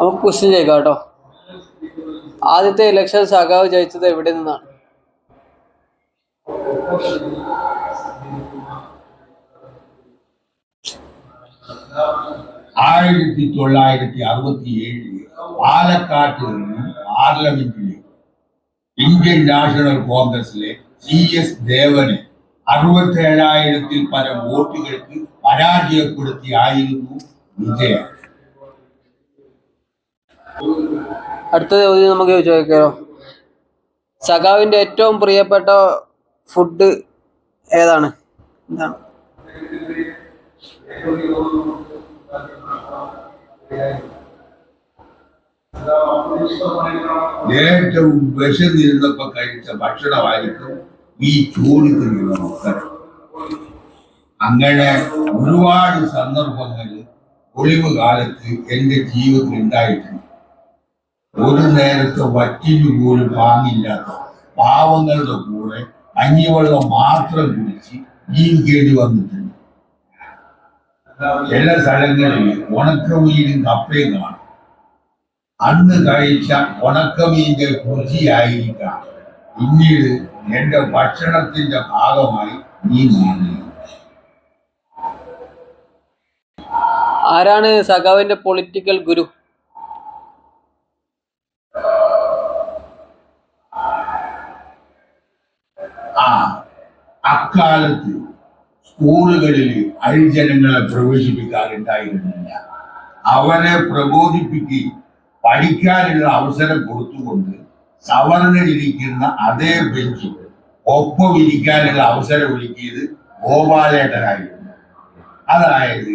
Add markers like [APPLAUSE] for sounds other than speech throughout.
നമുക്ക് ക്വസ്റ്റ്യൻ ചെയ്യാം കേട്ടോ ആദ്യത്തെ ഇലക്ഷൻ സഖാവ് ജയിച്ചത് എവിടെ നിന്നാണ്? ആയിരത്തി തൊള്ളായിരത്തി അറുപത്തി ഏഴിൽ പാലക്കാട്ട് നിന്നും പാർലമെന്റിലെ ഇന്ത്യൻ നാഷണൽ കോൺഗ്രസിലെ സി എസ് ദേവനെ അറുപത്തി ഏഴായിരത്തിൽ പരം വോട്ടുകൾക്ക് പരാജയപ്പെടുത്തിയായിരുന്നു വിജയം. അടുത്ത ചോദ്യം നമുക്ക് ചോദിക്കാമോ സഖാവിന്റെ ഏറ്റവും പ്രിയപ്പെട്ട ഫുഡ് ഏതാണ്? എന്താണ് ഏറ്റവും വിശന്നിരുന്നപ്പോ കഴിച്ച ഭക്ഷണമായിരിക്കും ഈ ചോറ് തിന്നുന്ന അങ്ങനെ ഒരുപാട് സന്ദർഭങ്ങളിൽ ഒളിവ് കാലത്ത് എന്റെ ജീവിതത്തിൽ ഉണ്ടായിട്ടുണ്ട്. ഒരു നേരത്തെ വറ്റിന് പോലും വാങ്ങില്ലാത്ത പാവങ്ങളുടെ കൂടെ കഞ്ഞിവെള്ളം മാത്രം കുടിച്ച് ജീവിക്കേണ്ടി വന്നിട്ടുണ്ട്. ചില സ്ഥലങ്ങളിൽ ഉണക്കമീനും കപ്പയും കാണും. അന്ന് കഴിച്ച ഉണക്കമീന്റെ രുചിയായിരിക്കാം. പിന്നീട് എന്റെ ഭക്ഷണത്തിന്റെ ഭാഗമായി നീ മാറി ആരാണ് സഖാവിന്റെ പൊളിറ്റിക്കൽ ഗുരു? അക്കാലത്ത് സ്കൂളുകളിൽ അഴിജനങ്ങളെ പ്രവേശിപ്പിക്കാറുണ്ടായിരുന്നില്ല. അവരെ പ്രബോധിപ്പിക്കുകയും പഠിക്കാനുള്ള അവസരം കൊടുത്തുകൊണ്ട് സവർണരിരിക്കുന്ന അതേ ബെഞ്ചിൽ ഒപ്പം ഇരിക്കാനുള്ള അവസരം ഒരുക്കിയത് ഗോപാലേട്ടനായിരുന്നു. അതായത്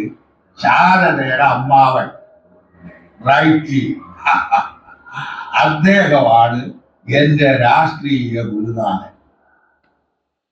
ശാരദയുടെ അമ്മാവൻ. റൈറ്റ് [LAUGHS] അദ്ദേഹമാണ് എന്റെ രാഷ്ട്രീയ ഗുരുനാഥൻ.